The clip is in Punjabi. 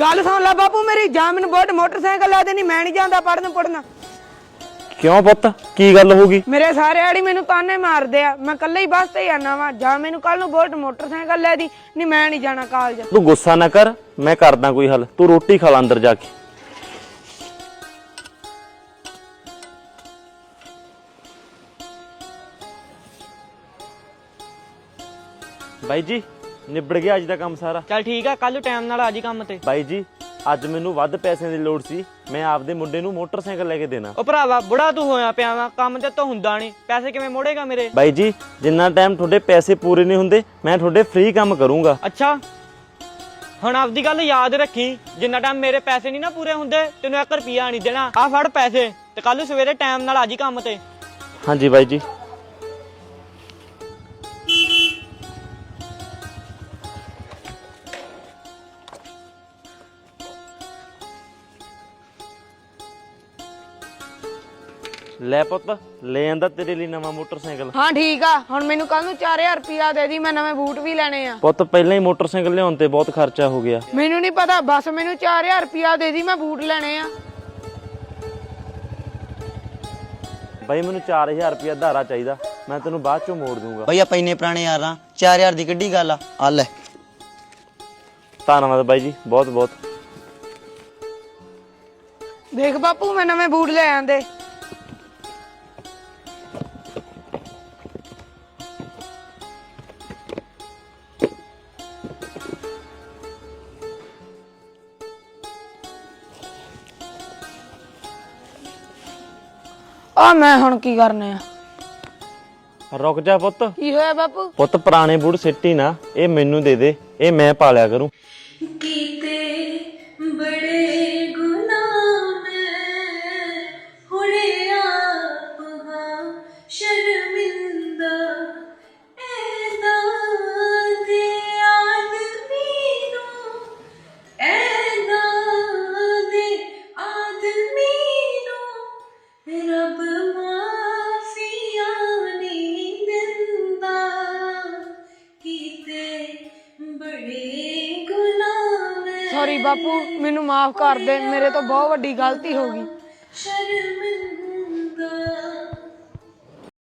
ਗੱਲ ਸੁਣ ਲੈ ਬਾਪੂ ਮੇਰੀ ਜਾਂ ਮੈਨੂੰ ਬੋਟ ਮੋਟਰਸਾਈਕਲ ਲਾ ਦੇਣੀ ਮੈਂ ਨਹੀਂ ਜਾਂਦਾ ਪੜਨ ਪੜਨਾ ਕਿਉਂ ਪੁੱਤ? ਕੀ ਗੱਲ ਹੋ ਗਈ ਮੇਰੇ ਸਾਰੇ ਆੜੀ ਮੈਨੂੰ ਤਾਨੇ ਮਾਰਦੇ ਆ। ਮੈਂ ਕੱਲੇ ਹੀ ਬੱਸ ਤੇ ਜਾਣਾ ਵਾ। ਜਾਂ ਮੈਨੂੰ ਕੱਲ ਨੂੰ ਬੋਟ ਮੋਟਰਸਾਈਕਲ ਲੈ ਦੀ ਨਹੀਂ ਮੈਂ ਨਹੀਂ ਜਾਣਾ ਕਾਲਜ। ਤੂੰ ਗੁੱਸਾ ਨਾ ਕਰ ਮੈਂ ਕਰਦਾ ਕੋਈ ਹੱਲ। ਤੂੰ ਰੋਟੀ ਖਾ ਲੈ ਅੰਦਰ ਜਾ ਕੇ। ਬਾਈ ਜੀ ਨਿਬੜ ਗਿਆ ਅੱਜ ਦਾ ਕੰਮ ਸਾਰਾ। ਚੱਲ ਠੀਕ ਆ ਕੱਲ ਟਾਈਮ ਨਾਲ ਆ ਜੀ ਕੰਮ ਤੇ। ਬਾਈ ਜੀ ਅੱਜ ਮੈਨੂੰ ਵੱਧ ਪੈਸਿਆਂ ਦੀ ਲੋੜ ਸੀ। ਮੈਂ ਆਪਦੇ ਮੁੰਡੇ ਨੂੰ ਮੋਟਰਸਾਈਕਲ ਲੈ ਕੇ ਦੇਣਾ। ਉਹ ਭਰਾਵਾ ਬੁੜਾ ਤੂੰ ਹੋਇਆ ਪਿਆ ਵਾ ਕੰਮ ਤੇ ਤਾਂ ਹੁੰਦਾ ਨਹੀਂ। ਪੈਸੇ ਕਿਵੇਂ ਮੋੜੇਗਾ ਮੇਰੇ? ਬਾਈ ਜੀ ਜਿੰਨਾ ਟਾਈਮ ਤੁਹਾਡੇ ਪੈਸੇ ਪੂਰੇ ਨਹੀਂ ਹੁੰਦੇ ਮੈਂ ਤੁਹਾਡੇ ਫ੍ਰੀ ਕੰਮ ਕਰੂੰਗਾ। ਅੱਛਾ। ਹੁਣ ਆਪਦੀ ਗੱਲ ਯਾਦ ਰੱਖੀ ਜਿੰਨਾ ਟਾਈਮ ਮੇਰੇ ਪੈਸੇ ਨਹੀਂ ਨਾ ਪੂਰੇ ਹੁੰਦੇ ਤੈਨੂੰ 1 ਰੁਪਿਆ ਨਹੀਂ ਦੇਣਾ। ਆ ਫੜ ਪੈਸੇ ਤੇ ਕੱਲ ਸਵੇਰੇ ਟਾਈਮ ਨਾਲ ਆ ਜੀ ਕੰਮ ਤੇ। ਹਾਂਜੀ ਬਾਈ ਜੀ। ਲੈ ਪੁੱਤ ਲੈ ਆਂਦਾ ਤੇਰੇ ਲਈ ਨਵਾਂ ਮੋਟਰਸਾਈਕਲ। ਹਾਂ ਠੀਕ ਆ। ਹੁਣ ਮੈਨੂੰ ਕੱਲ ਨੂੰ 4000 ਰੁਪਿਆ ਦੇ ਦੀ ਮੈਂ ਨਵੇਂ ਬੂਟ ਵੀ ਲੈਣੇ ਆ। ਪੁੱਤ ਪਹਿਲਾਂ ਹੀ ਮੋਟਰਸਾਈਕਲ ਲਿਆਉਣ ਤੇ ਬਹੁਤ ਖਰਚਾ ਹੋ ਗਿਆ। ਮੈਨੂੰ ਨਹੀਂ ਪਤਾ ਬਸ ਮੈਨੂੰ 4000 ਰੁਪਿਆ ਦੇ ਦੀ ਮੈਂ ਬੂਟ ਲੈਣੇ ਆ। ਬਾਈ ਮੈਨੂੰ 4000 ਰੁਪਇਆ ਧਾਰਾ ਚਾਹੀਦਾ। ਮੈਂ ਤੈਨੂੰ ਬਾਅਦ ਚੋਂ ਮੋੜ ਦੂੰਗਾ। ਬਈ ਆਪਾਂ ਇੰਨੇ ਪੁਰਾਣੇ ਯਾਰ ਆ 4000 ਦੀ ਕਿੱਡੀ ਗੱਲ ਆ? ਆ ਲੈ। ਧੰਨਵਾਦ ਬਾਈ ਜੀ ਬਹੁਤ ਬਹੁਤ ਦੇਖ ਬਾਪੂ ਮੈਂ ਨਵੇਂ ਬੂਟ ਲੈ ਆਂਦੇ। ਆ ਮੈਂ ਹੁਣ ਕੀ ਕਰਨੇ ਆ? ਰੁਕ ਜਾ ਪੁੱਤ। ਕੀ ਹੋਇਆ ਬਾਪੂ? ਪੁੱਤ ਪੁਰਾਣੇ ਬੂਟ ਸਿੱਟੀ ਨਾ ਇਹ ਮੈਨੂੰ ਦੇ ਦੇ ਇਹ ਮੈਂ ਪਾਲਿਆ ਕਰੂੰ। ਕੀਤੇ ਬੜੇ ਸੌਰੀ ਬਾਪੂ ਮੈਨੂੰ ਮਾਫ ਕਰ ਦੇ ਮੇਰੇ ਤੋਂ ਬਹੁਤ ਵੱਡੀ ਗਲਤੀ ਹੋ ਗਈ।